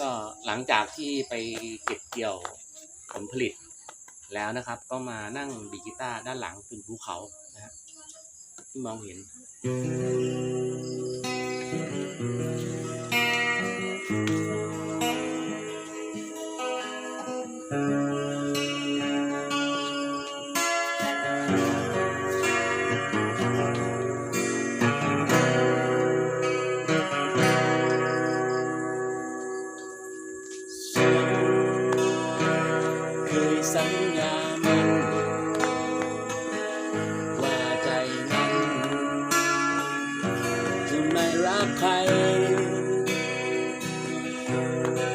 ก็หลังจากที่ไปเก็บเกี่ยวผลผลิตแล้วนะครับ ก็มานั่งดีกีตาร์ด้านหลังเป็นภูเขานะฮะที่มองเห็น ใคร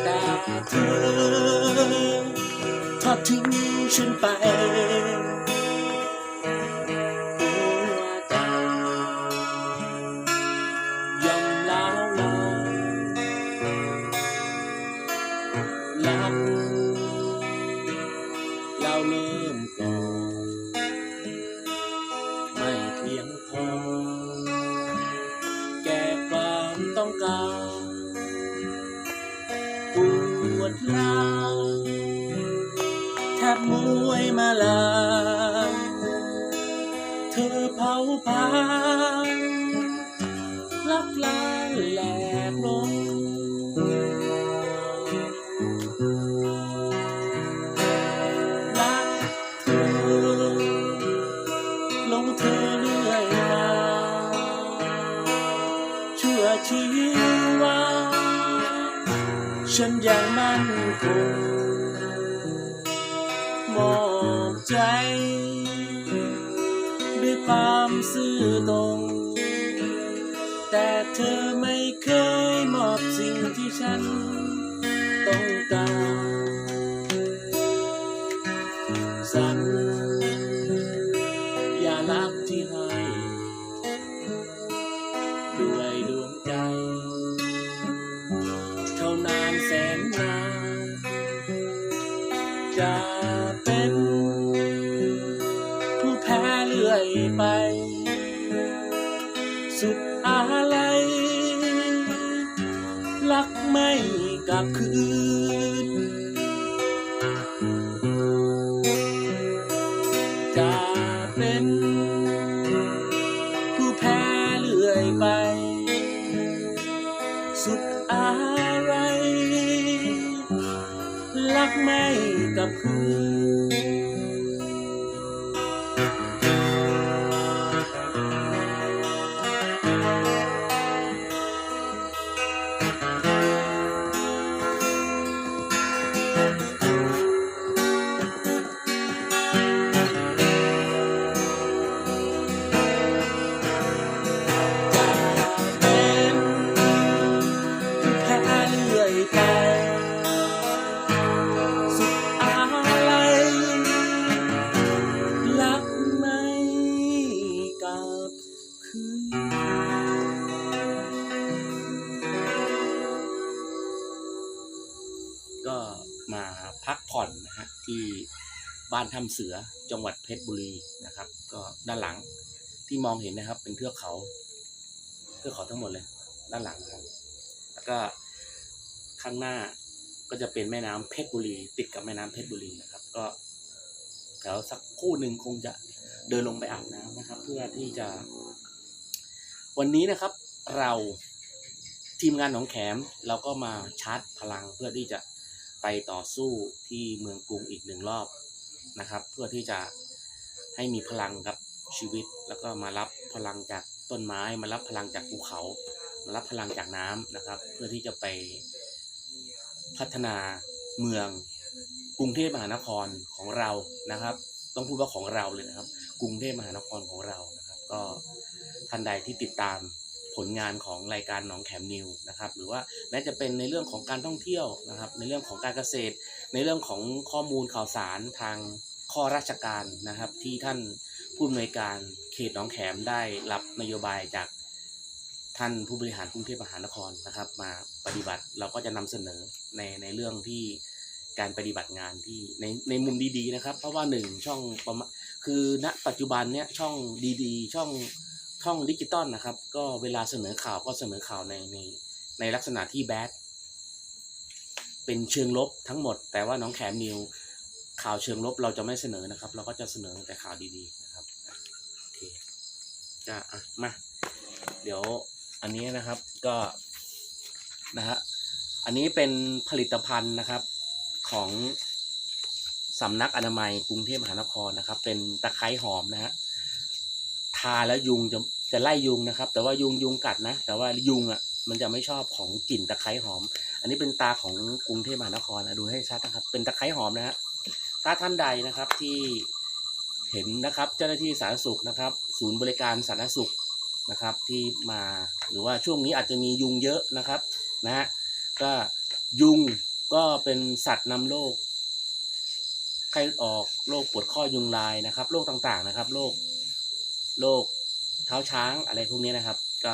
แต่เธอทอดทิ้งฉันไป อเผาผลาญลักลายแหลกลงรักเธอลงเธอเรื่อยมาชั่วชีวาฉันยังมั่นคง ซื่อตรงแต่เธอไม่เคยมอบสิ่งที่ฉันต้องการสัญญารักที่ให้ด้ ที่บ้านถ้ำเสือจังหวัดเพชรบุรีนะครับ ก็ด้านหลังที่มองเห็นนะครับ เป็นเทือกเขาเทือกเขาทั้งหมดเลย ด้านหลังนะครับ แล้วก็ข้างหน้าก็จะเป็นแม่น้ำเพชรบุรี ติดกับแม่น้ำเพชรบุรีนะครับ ก็แถวสักคู่หนึ่งคงจะเดินลงไปอาบน้ำนะครับ เพื่อที่จะ วันนี้นะครับ เราทีมงานหนองแขมเราก็มาชาร์จพลังเพื่อที่จะ ไปต่อสู้ที่เมืองกรุงอีกหนึ่งรอบนะครับ เพื่อที่จะให้มีพลังกับชีวิต แล้วก็มารับพลังจากต้นไม้ มารับพลังจากภูเขา มารับพลังจากน้ำนะครับ เพื่อที่จะไปพัฒนาเมืองกรุงเทพมหานครของเรานะครับ ต้องพูดว่าของเราเลยนะครับ กรุงเทพมหานครของเรานะครับ ก็ท่านใดที่ติดตาม ผลงานของรายการหนองแขมนิวนะครับหรือว่าแม้จะเป็นในเรื่องของการท่องเที่ยวนะครับ ในเรื่องของการเกษตร ในเรื่องของข้อมูลข่าวสารทางข้อราชการนะครับ ที่ท่านผู้อำนวยการเขตหนองแขมได้รับนโยบายจากท่านผู้บริหารกรุงเทพมหานครนะครับ มาปฏิบัติเราก็จะนำเสนอในในเรื่องที่การปฏิบัติงานที่ในในมุมดีๆนะครับ เพราะว่าหนึ่งช่องประมาณคือณปัจจุบันเนี้ยช่องดีๆ ช่อง ช่องดิจิตอลนะครับ ก็เวลาเสนอข่าวก็เสนอข่าวในในในลักษณะที่แบดเป็นเชิงลบทั้งหมด แต่ว่าน้องแขมนิวข่าวเชิงลบเราจะไม่เสนอนะครับ เราก็จะเสนอแต่ข่าวดีๆนะครับโอเคจะอะมาเดี๋ยวอันนี้นะครับก็นะฮะอันนี้เป็นผลิตภัณฑ์นะครับของสำนักอนามัยกรุงเทพมหานครนะครับ เป็นตะไคร้หอมนะฮะทาแล้วยุงจะ จะไล่ยุงนะครับ แต่ว่ายุงยุงกัดนะ แต่ว่ายุงอะมันจะไม่ชอบของกลิ่นตะไคร้หอม อันนี้เป็นตาของกรุงเทพมหานครนะดูให้ชัดนะครับ เป็นตะไคร้หอมนะฮะถ้าท่านใดนะครับที่เห็นนะครับเจ้าหน้าที่สาธารณสุขนะครับ ศูนย์บริการสาธารณสุขนะครับ ที่มาหรือว่าช่วงนี้อาจจะมียุงเยอะนะครับนะฮะก็ยุงก็เป็นสัตว์นำโรคไข้ออกโรคปวดข้อยุงลายนะครับโรคต่างๆนะครับโรคโรค เท้าช้างอะไรพวกนี้นะครับ ก็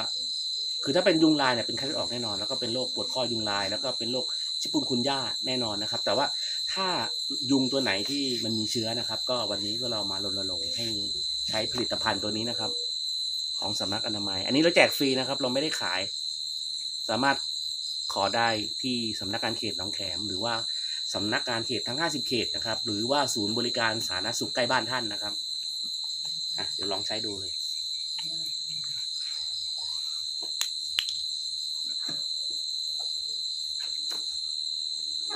คือถ้าเป็นยุงลายเนี่ยเป็นไข้เลือดออกแน่นอน แล้วก็เป็นโรคปวดข้อยุงลาย แล้วก็เป็นโรคชิปุนคุนย่าแน่นอนนะครับ แต่ว่าถ้ายุงตัวไหนที่มันมีเชื้อนะครับ ก็วันนี้ก็เรามารณรงค์ให้ใช้ผลิตภัณฑ์ตัวนี้นะครับ ของสำนักอนามัย อันนี้เราแจกฟรีนะครับ เราไม่ได้ขาย สามารถขอได้ที่สำนักงานเขตหนองแขม หรือว่าสำนักงานเขตทั้ง 50 เขตนะครับ หรือว่าศูนย์บริการสาธารณสุขใกล้บ้านท่านนะครับอะเดี๋ยวลองใช้ดูเลย เป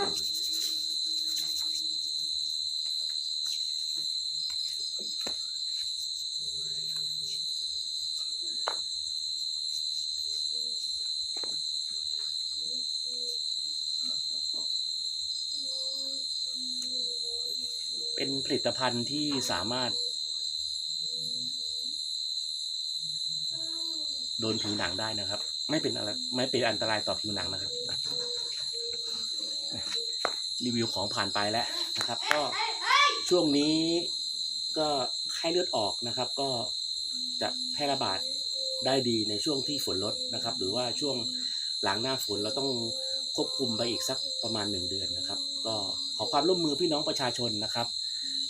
็นผลิตภัณฑ์ที่สามารถ โดนผิวหนังได้นะครับ ไม่เป็นอะไรไม่เป็นอันตรายต่อผิวหนังนะครับ รีวิวของผ่านไปแล้วนะครับ ก็ช่วงนี้ก็ไข้เลือดออกนะครับ ก็จะแพร่ระบาดได้ดีในช่วงที่ฝนลดนะครับ หรือว่าช่วงหลังหน้าฝนเราต้องควบคุมไปอีกสักประมาณหนึ่งเดือนนะครับ ก็ขอความร่วมมือพี่น้องประชาชนนะครับ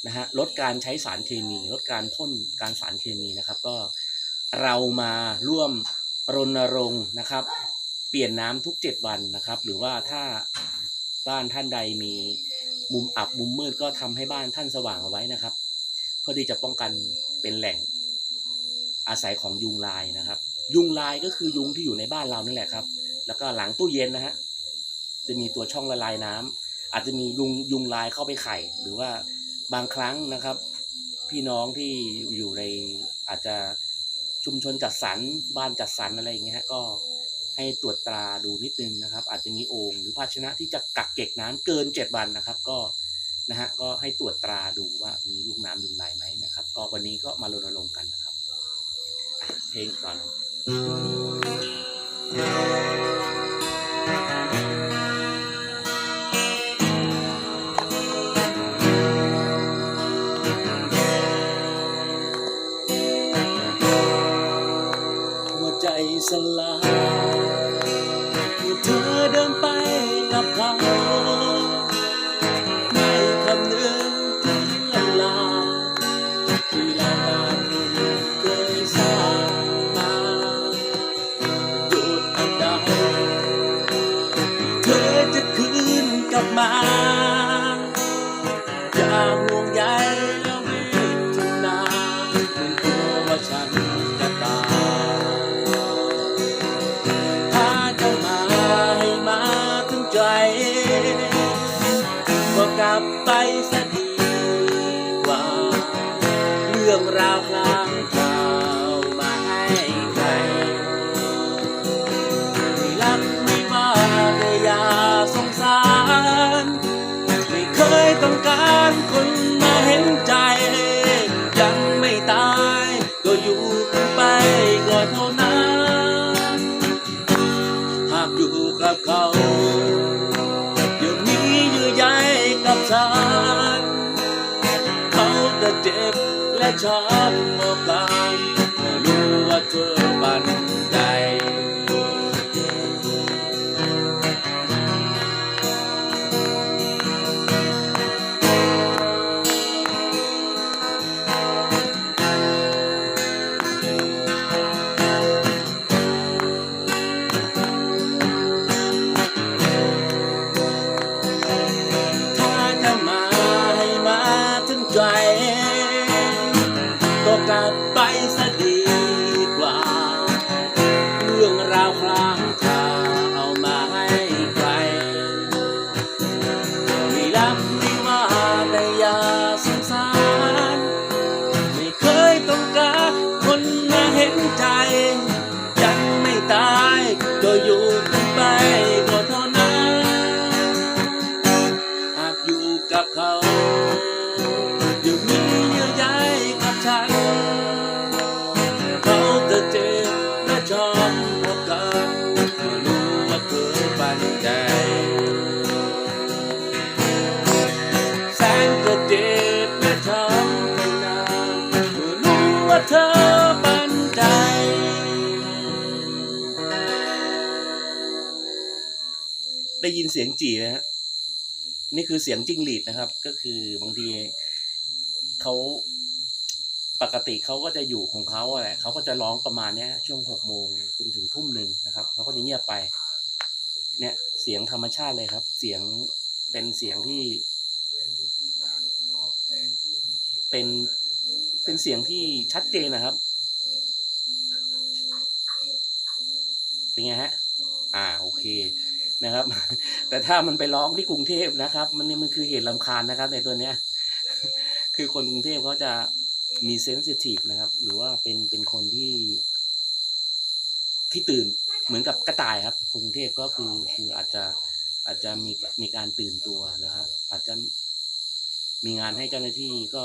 นะฮะลดการใช้สารเคมี ลดการพ่นการสารเคมีนะครับ ก็เรามาร่วมรณรงค์นะครับ เปลี่ยนน้ำทุก 7 วันนะครับ หรือว่าถ้า บ้านท่านใดมีมุมอับมุมมืดก็ทำให้บ้านท่านสว่างเอาไว้นะครับ เพื่อที่จะป้องกันเป็นแหล่งอาศัยของยุงลายนะครับ ยุงลายก็คือยุงที่อยู่ในบ้านเรานี่นแหละครับ แล้วก็หลังตู้เย็นนะฮะจะมีตัวช่องละลายน้ำอาจจะมียุงยุงลายเข้าไปไข่ หรือว่าบางครั้งนะครับ พี่น้องที่อยู่ในอาจจะชุมชนจัดสรรบ้านจัดสรรอะไรอย่างเงี้ยฮะก็ ให้ตรวจตราดูนิดนึงนะครับ อาจจะมีโอ่งหรือภาชนะที่จะกักเก็บน้ำเกินเจ็ดวันนะครับ ก็นะฮะก็ให้ตรวจตราดูว่ามีลูกน้ำยุงลายไหมนะครับ ก็วันนี้ก็มารณรงค์กันนะครับเพลงก่อนหัวใจสลาย กับเขายังมีเยื่อใยกับฉันเขาจะเจ็บและช้ำ ได้ยินเสียงจีไหมฮะนี่คือเสียงจิ้งหรีดนะครับ ก็คือบางทีเขาปกติเขาก็จะอยู่ของเขาอะแหละเขาก็จะร้องประมาณเนี้ย ช่วงหกโมงจนถึงทุ่มหนึ่งนะครับเขาก็จะเงียบไป เนี่ยเสียงธรรมชาติเลยครับ เสียงเป็นเสียงที่ เป็นเป็นเสียงที่ชัดเจนนะครับ เป็นไงฮะ อ่าโอเค นะครับ แต่ถ้ามันไปร้องที่กรุงเทพนะครับ มันนี่มันคือเหตุลำคาญนะครับ ในตัวเนี้ย คือคนกรุงเทพเขาจะมีเซนซิทีฟนะครับ หรือว่าเป็นเป็นคนที่ ที่ตื่นเหมือนกับกระต่ายครับกรุงเทพก็คือคืออาจจะอาจจะมีมีการตื่นตัวนะครับ อาจจะมีงานให้เจ้าหน้าที่ก็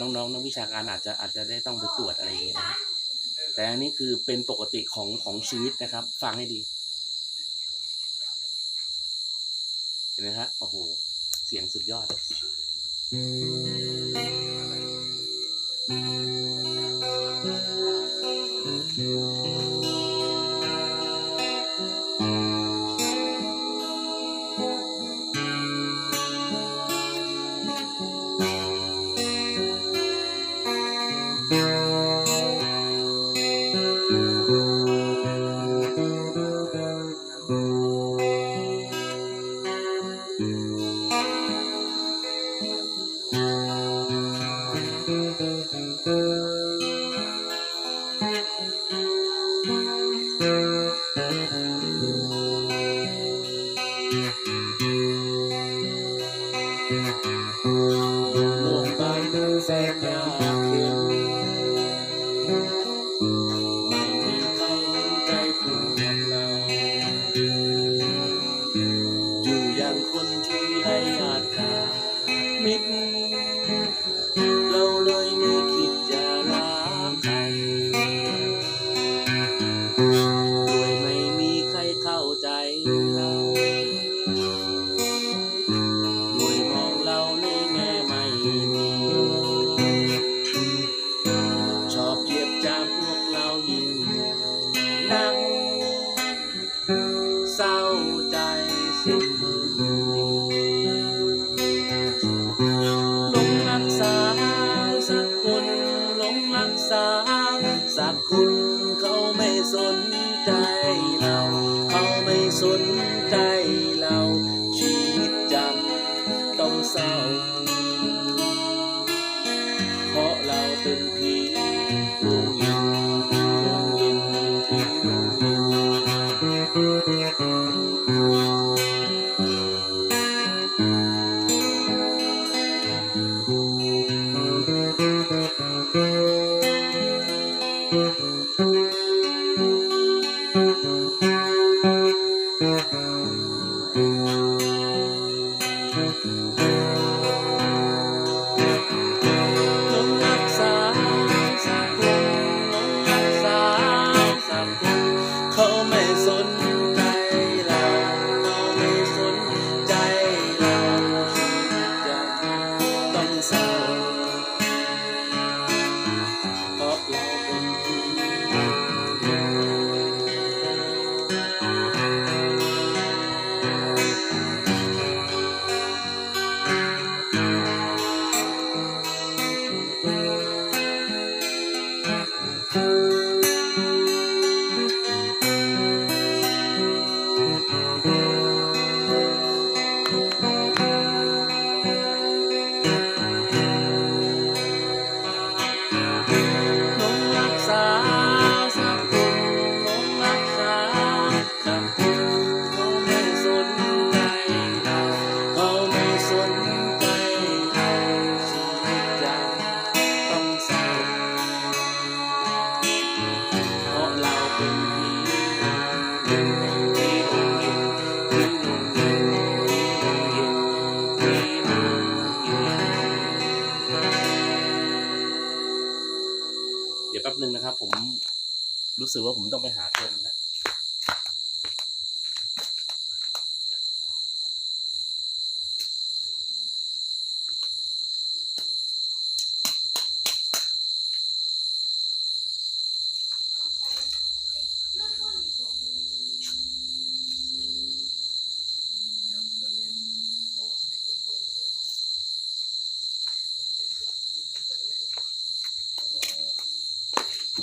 น้องๆนักวิชาการอาจจะอาจจะได้ต้องไปตรวจอะไรอย่างเงี้ยนะแต่อันนี้คือเป็นปกติของของชีวิตนะครับ ฟังให้ดี ห็นไหมฮะ โอ้โห เสียงสุดยอด สึกว่าผมต้องไปหาเต็มแล้ว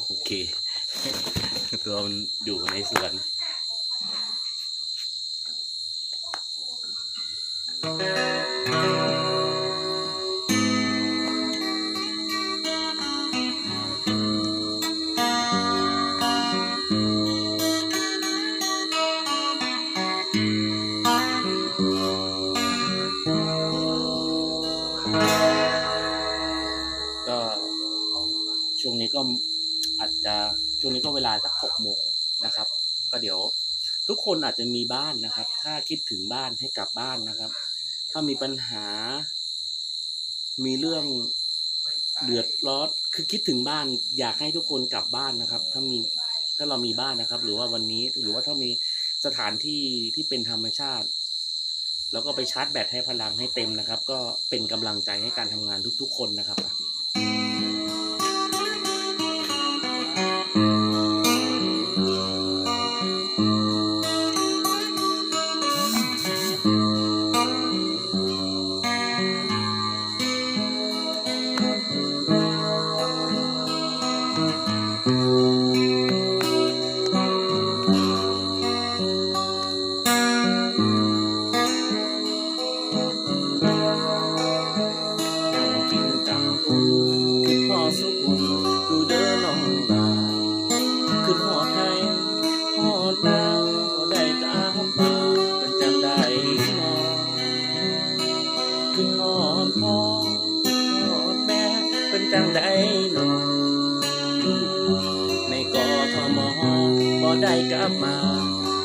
โอเค ตัวมันอยู่ในสวนก็ช่วงนี้ก็อาจจะช่วงนี้ก็เวลาสั หกโมงนะครับ ก็เดี๋ยวทุกคนอาจจะมีบ้านนะครับ ถ้าคิดถึงบ้านให้กลับบ้านนะครับ ถ้ามีปัญหา มีเรื่องเดือดร้อนคือคิดถึงบ้าน อยากให้ทุกคนกลับบ้านนะครับ ถ้ามีถ้าเรามีบ้านนะครับ หรือว่าวันนี้หรือว่าถ้ามีสถานที่ที่เป็นธรรมชาติ แล้วก็ไปชาร์จแบตให้พลังให้เต็มนะครับ ก็เป็นกำลังใจให้การทำงานทุก ๆ คนนะครับ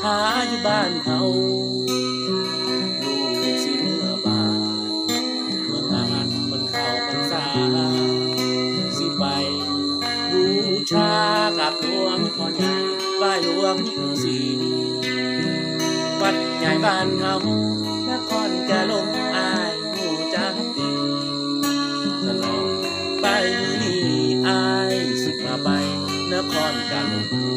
หาอยู่บ้านเฮาลูกสิเมื่อบานเมื่องานมันเข้าพรรษาสิไปบูชากับหลวงพ่อใหญ่ป้ายหลวงสีวัดใหญ่บ้านเฮานครจะลงอายหมูจักดีตลอดไปนี้อายสิพาไปนครจะลง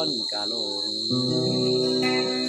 อนกาลง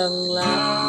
เรื่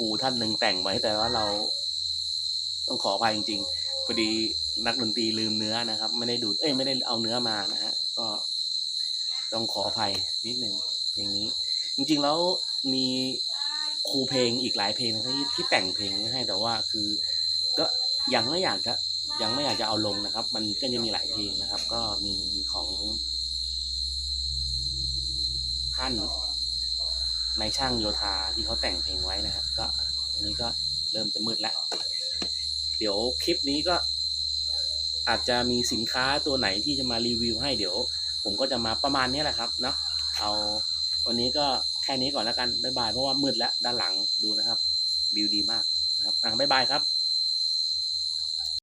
รมครูท่านหนึ่งแต่งไว้แต่ว่าเรา ต้องขออภัยจริงๆพอดีนักดนตรีลืมเนื้อนะครับ ไม่ได้ดูดเอ้ยไม่ได้เอาเนื้อมานะฮะก็ต้องขออภัยนิดหนึ่งเพลงนี้ จริงๆแล้วมีครูเพลงอีกหลายเพลงนะที่ที่แต่งเพลงให้แต่ว่าคือ ก็ยังไม่อยากจะยังไม่อยากจะเอาลงนะครับ มันก็ยังมีหลายเพลงนะครับ ก็มีของท่าน นายช่างโยธาที่เขาแต่งเพลงไว้นะครับก็วันนี้ก็เริ่มจะมืดแล้ว เดี๋ยวคลิปนี้ก็ อาจจะมีสินค้าตัวไหนที่จะมารีวิวให้เดี๋ยว ผมก็จะมาประมาณนี้แหละครับเนาะเอาวันนี้ก็แค่นี้ก่อนแล้วกันบ๊ายบายเพราะว่ามืดแล้วด้านหลังดูนะครับวิวดีมากนะครับอะบ๊ายบายครับ